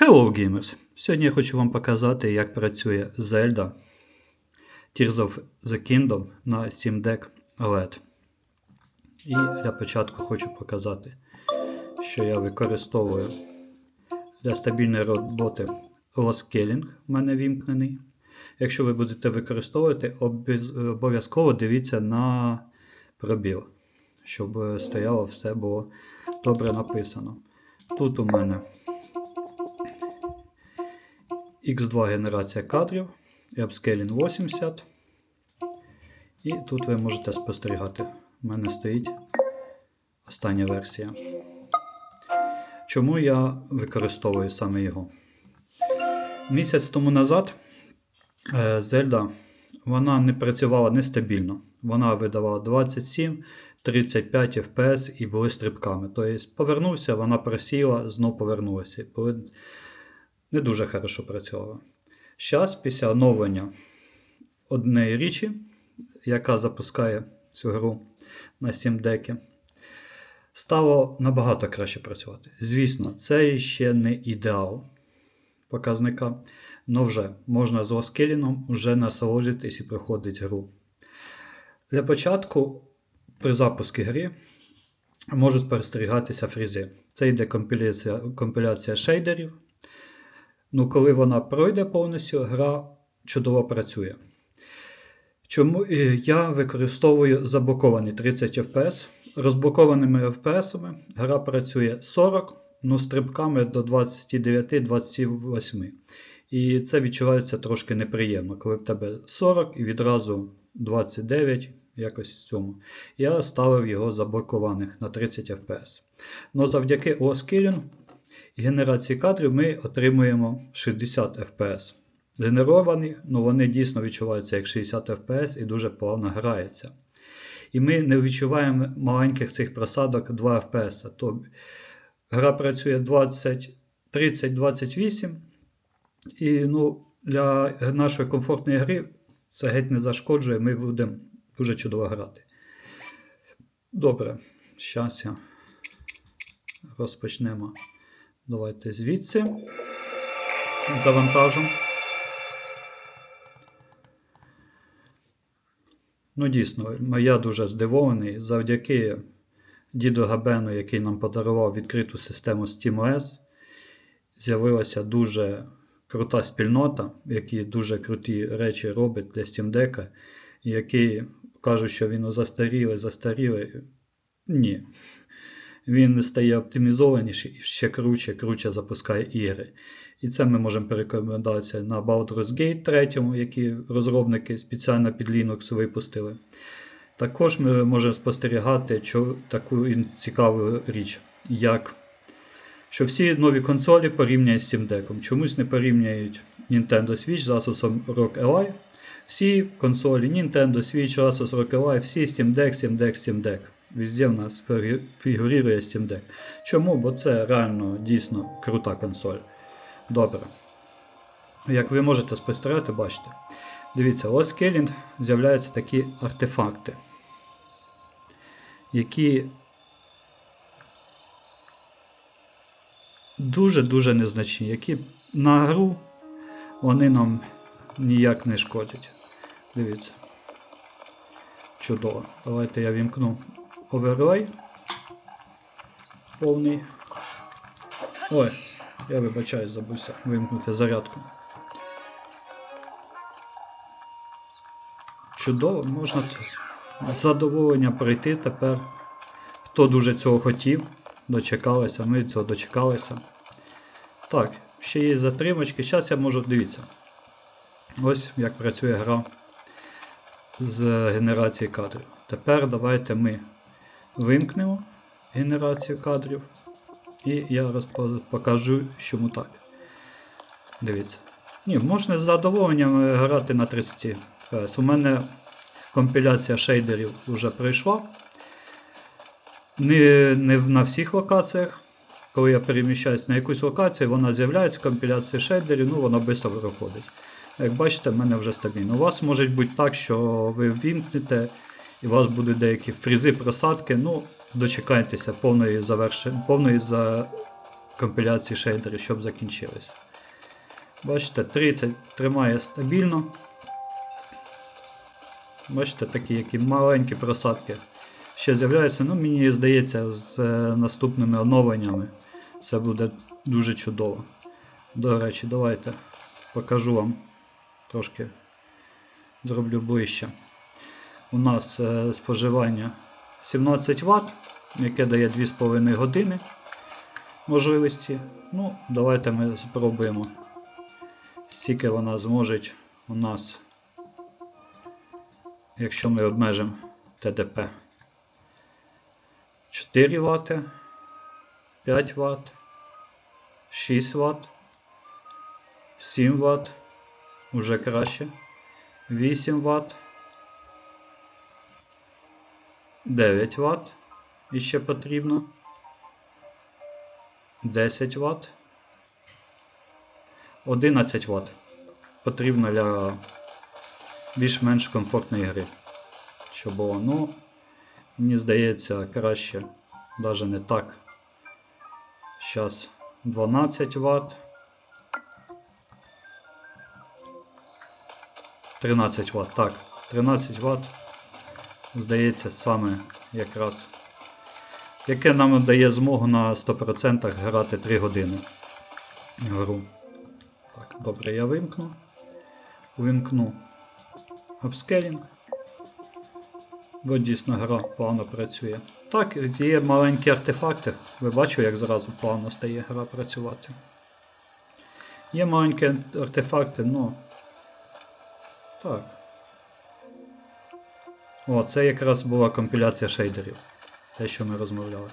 Hello Gamers! Сьогодні я хочу вам показати, як працює Zelda Tears of the Kingdom на Steam Deck OLED. І для початку хочу показати, що я використовую для стабільної роботи Scaling в мене вімкнений. Якщо ви будете використовувати, обов'язково дивіться на пробіл, щоб стояло все було добре написано. Тут у мене X2 генерація кадрів Upscaling 80. І тут ви можете спостерігати. У мене стоїть остання версія. Чому я використовую саме його? Місяць тому назад е, Zelda вона не працювала нестабільно. Вона видавала 27, 35 FPS і були стрибками. Тобто повернувся, вона просіла, знов повернулася. Не дуже хорошо працювала. Зараз, після оновлення однієї річі, яка запускає цю гру на Steam Deck, стало набагато краще працювати. Звісно, це ще не ідеал показника, але вже можна з лоскеліном вже насолоджитись і проходити гру. Для початку, при запуску гри, можуть спостерігатися фрізи. Це йде компіляція, компіляція шейдерів. Ну, коли вона пройде повністю, гра чудово працює. Чому е, я використовую заблоковані 30 FPS. Розблокованими FPS гра працює 40, ну стрибками до 29-28. І це відчувається трошки неприємно, коли в тебе 40 і відразу 29, якось цьому. Я ставив його заблокованих на 30 FPS. Но завдяки OSKilling і генерації кадрів ми отримуємо 60 FPS. Генеровані, ну вони дійсно відчуваються як 60 FPS і дуже плавно грається. І ми не відчуваємо маленьких цих просадок 2 FPS. Тобто гра працює 20, 30-28. І ну, для нашої комфортної гри це геть не зашкоджує, ми будемо дуже чудово грати. Добре, зараз розпочнемо. Давайте звідси. Завантажимо. Ну, дійсно, я дуже здивований. Завдяки діду Габену, який нам подарував відкриту систему SteamOS, з'явилася дуже крута спільнота, які дуже круті речі робить для Steam Deck, які кажуть, що він застарілий, застарілий. Ні. Він стає оптимізованіший і ще круче, круче запускає ігри. І це ми можемо порекомендуватися на Baldur's Gate 3, які розробники спеціально під Linux випустили. Також ми можемо спостерігати таку цікаву річ, як що всі нові консолі порівняють з Steam Deck. Чомусь не порівняють Nintendo Switch з Asus ROG Ally. Всі консолі Nintendo Switch, Asus ROG Ally, всі Steam Deck, Steam Deck, Steam Deck. Везде в нас фігурує Steam Deck. Чому? Бо це реально дійсно крута консоль. Добре. Як ви можете спостерігати, бачите. Дивіться, у Scaling з'являються такі артефакти, які дуже-дуже незначні, які на гру вони нам ніяк не шкодять. Дивіться. Чудово. Давайте я вімкну оверлей повний. Ой, я вибачаюсь, забувся вимкнути зарядку. Чудово, можна з задоволення пройти тепер. Хто дуже цього хотів, дочекалися, ми цього дочекалися. Так, ще є затримочки. Зараз я можу дивіться. Ось як працює гра з генерації кадрів. Тепер давайте ми вимкнемо генерацію кадрів. І я покажу, чому так. Дивіться. Ні, можна з задоволенням грати на 30 FPS. У мене компіляція шейдерів вже пройшла. Не, не на всіх локаціях. Коли я переміщаюсь на якусь локацію, вона з'являється, компіляція шейдерів, ну вона швидко виходить. Як бачите, в мене вже стабільно. У вас може бути так, що ви ввімкнете і у вас будуть деякі фрізи, просадки. Ну, дочекайтеся повної завершення, повної за компіляції шейдерів, щоб закінчились. Бачите, 30 тримає стабільно. Бачите, такі які маленькі просадки ще з'являються. Ну, мені здається, з е, наступними оновленнями все буде дуже чудово. До речі, давайте покажу вам трошки зроблю ближче. У нас е, споживання 17 Вт, яке дає 2,5 години можливості. Ну, давайте ми спробуємо. Скільки вона зможе у нас, якщо ми обмежимо ТДП. 4 Вт, 5 Вт, 6 Вт, 7 Вт, уже краще, 8 Вт, 9 Вт іще потрібно, 10 Вт, 11 Вт потрібно для більш-менш комфортної гри. Що було, ну, мені здається, краще навіть не так. Зараз 12 Вт. 13 Вт. Так, 13 Вт. Здається, саме якраз. Яке нам дає змогу на 100% грати 3 години гру. Так, добре, я вимкну. Увімкну апскелінг. Бо дійсно гра плавно працює. Так, є маленькі артефакти. Ви бачите, як зразу плавно стає гра працювати. Є маленькі артефакти, ну. Так. О, це якраз була компіляція шейдерів. Те, що ми розмовляли.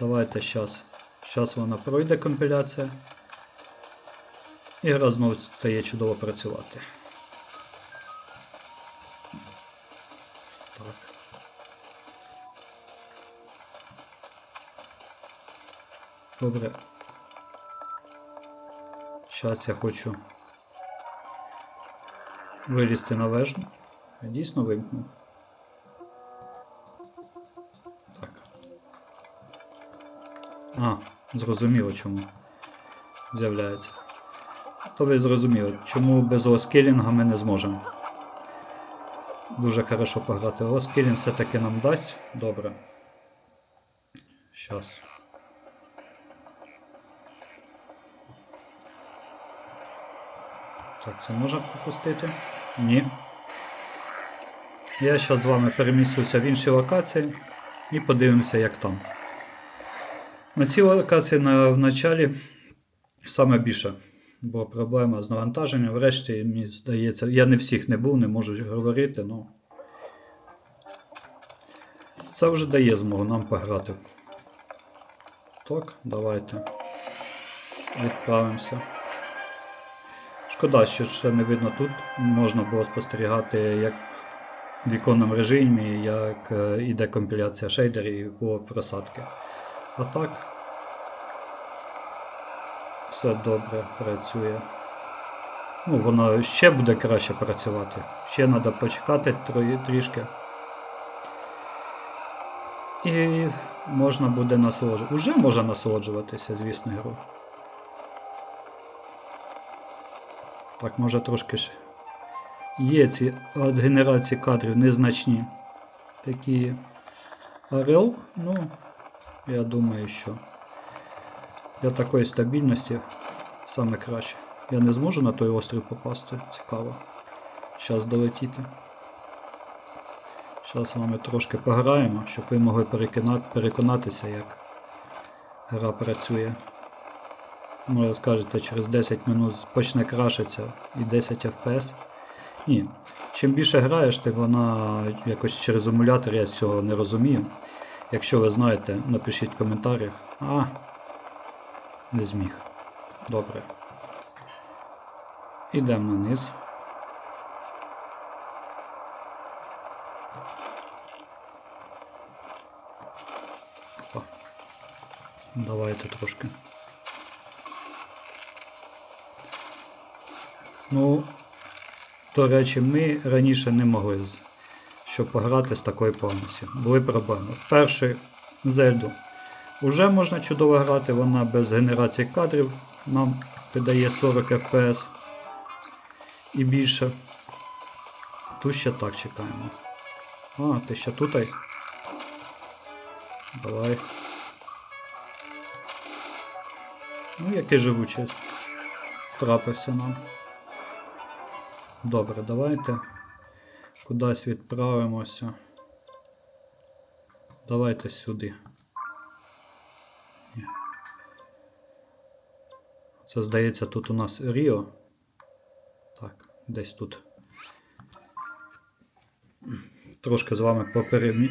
Давайте зараз. Зараз вона пройде компіляція. І гра знову стає чудово працювати. Добре. Зараз я хочу вилізти на вежу. Я дійсно вимкнув. А, зрозуміло чому з'являється. То ви зрозуміли, чому без оскілінга ми не зможемо. Дуже хорошо пограти. Оскілінг все-таки нам дасть. Добре. Щас. Так, це можна пропустити? Ні. Я зараз з вами переміщуся в інші локації і подивимося, як там. На цій локації на, в началі саме більше була проблема з навантаженням. Врешті, мені здається, я не всіх не був, не можу говорити, але це вже дає змогу нам пограти. Так, давайте відправимося. Шкода, що ще не видно тут. Можна було спостерігати, як в віконному режимі, як е, іде компіляція шейдерів і було просадки. А так, все добре працює. Ну, воно ще буде краще працювати. Ще треба почекати трішки. І можна буде насолоджуватися. Уже можна насолоджуватися, звісно, грою. Так, може трошки ж. Є ці от генерації кадрів незначні. Такі Орел, ну, я думаю, що для такої стабільності саме краще. Я не зможу на той острів попасти, цікаво. Зараз долетіти. Зараз з вами трошки пограємо, щоб ви могли переконатися, як гра працює. Може скажете, через 10 минут почне крашитися і 10 FPS. Ні. Чим більше граєш, тим вона якось через емулятор я цього не розумію. Якщо ви знаєте, напишіть в коментарях. А, не зміг. Добре. Ідемо на низ. Опа. Давайте трошки. Ну, до речі, ми раніше не могли, щоб пограти з такою повністю. Були проблеми. Перший Зельду Уже можна чудово грати, вона без генерації кадрів нам видає 40 FPS і більше. Тут ще так чекаємо. А, ти ще тут? Давай. Ну, який живучий трапився нам. Добре, давайте кудись відправимося. Давайте сюди. Це здається тут у нас Ріо. Так, десь тут. Трошки з вами поперемі...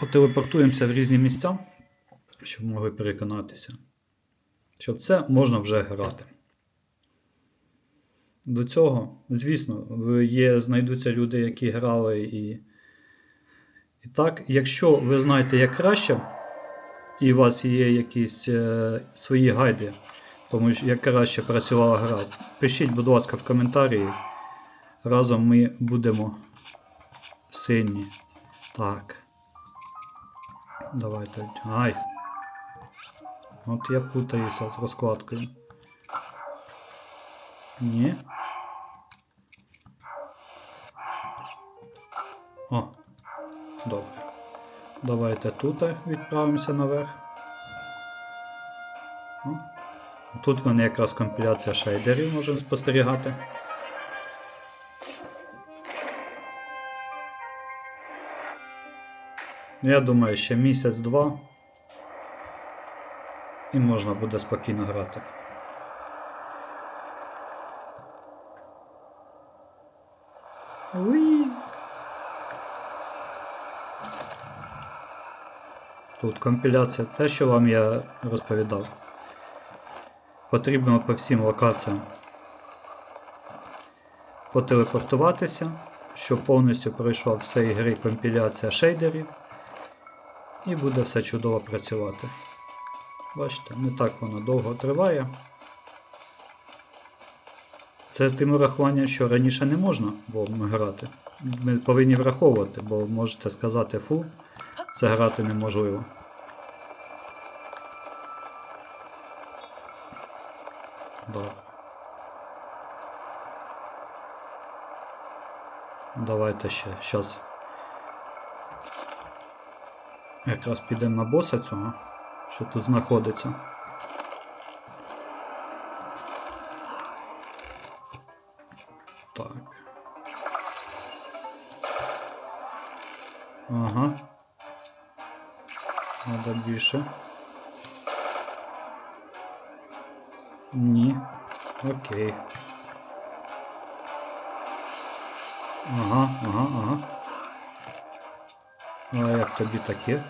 потелепортуємося в різні місця, щоб могли переконатися. Що це можна вже грати. До цього, звісно, є, знайдуться люди, які грали і. І так, якщо ви знаєте як краще, і у вас є якісь е, свої гайди, тому що як краще працювала гра, пишіть, будь ласка, в коментарі. Разом ми будемо сильні. Так. Давайте. Ай. От я путаюся з розкладкою. Ні. О, добре. Давайте тут відправимося наверх. О. Тут в мене якраз компіляція шейдерів можемо спостерігати. Я думаю, ще місяць-два. І можна буде спокійно грати. Тут компіляція, те, що вам я розповідав. Потрібно по всім локаціям потелепортуватися, щоб повністю пройшла всієї гри компіляція шейдерів. І буде все чудово працювати. Бачите, не так воно довго триває. Це з тим урахуванням, що раніше не можна було грати. Ми повинні враховувати, бо можете сказати фу, це грати неможливо. Добре. Давайте ще зараз. Якраз підемо на боса цього, що тут знаходиться. Надо більше. Ні. Окей. Ага, ага, ага. А як тобі таке?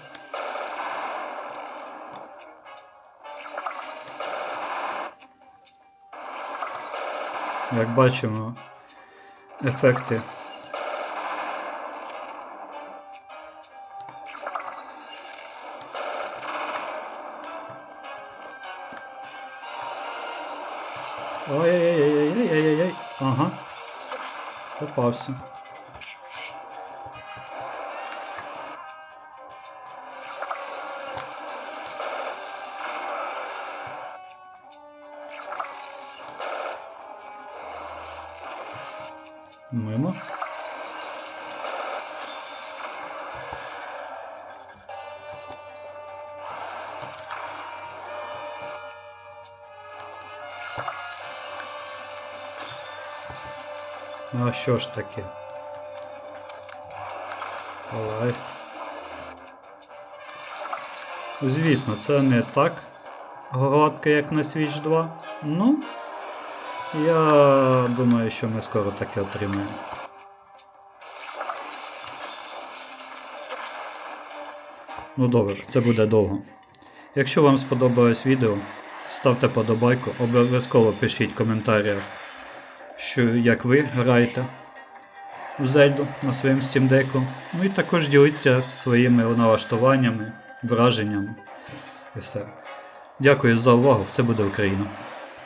Як бачимо, ефекти. Ai, ai, ai, ai, ai, ai, ai. Aham. Uhum. Eu posso. А що ж таке? Давай. Звісно, це не так гладко, як на Switch 2. Ну, я думаю, що ми скоро таке отримаємо. Ну добре, це буде довго. Якщо вам сподобалось відео, ставте подобайку, обов'язково пишіть в коментарях, що як ви граєте в Зельду на своєму Deck. Ну і також діліться своїми налаштуваннями, враженнями і все. Дякую за увагу, все буде Україна!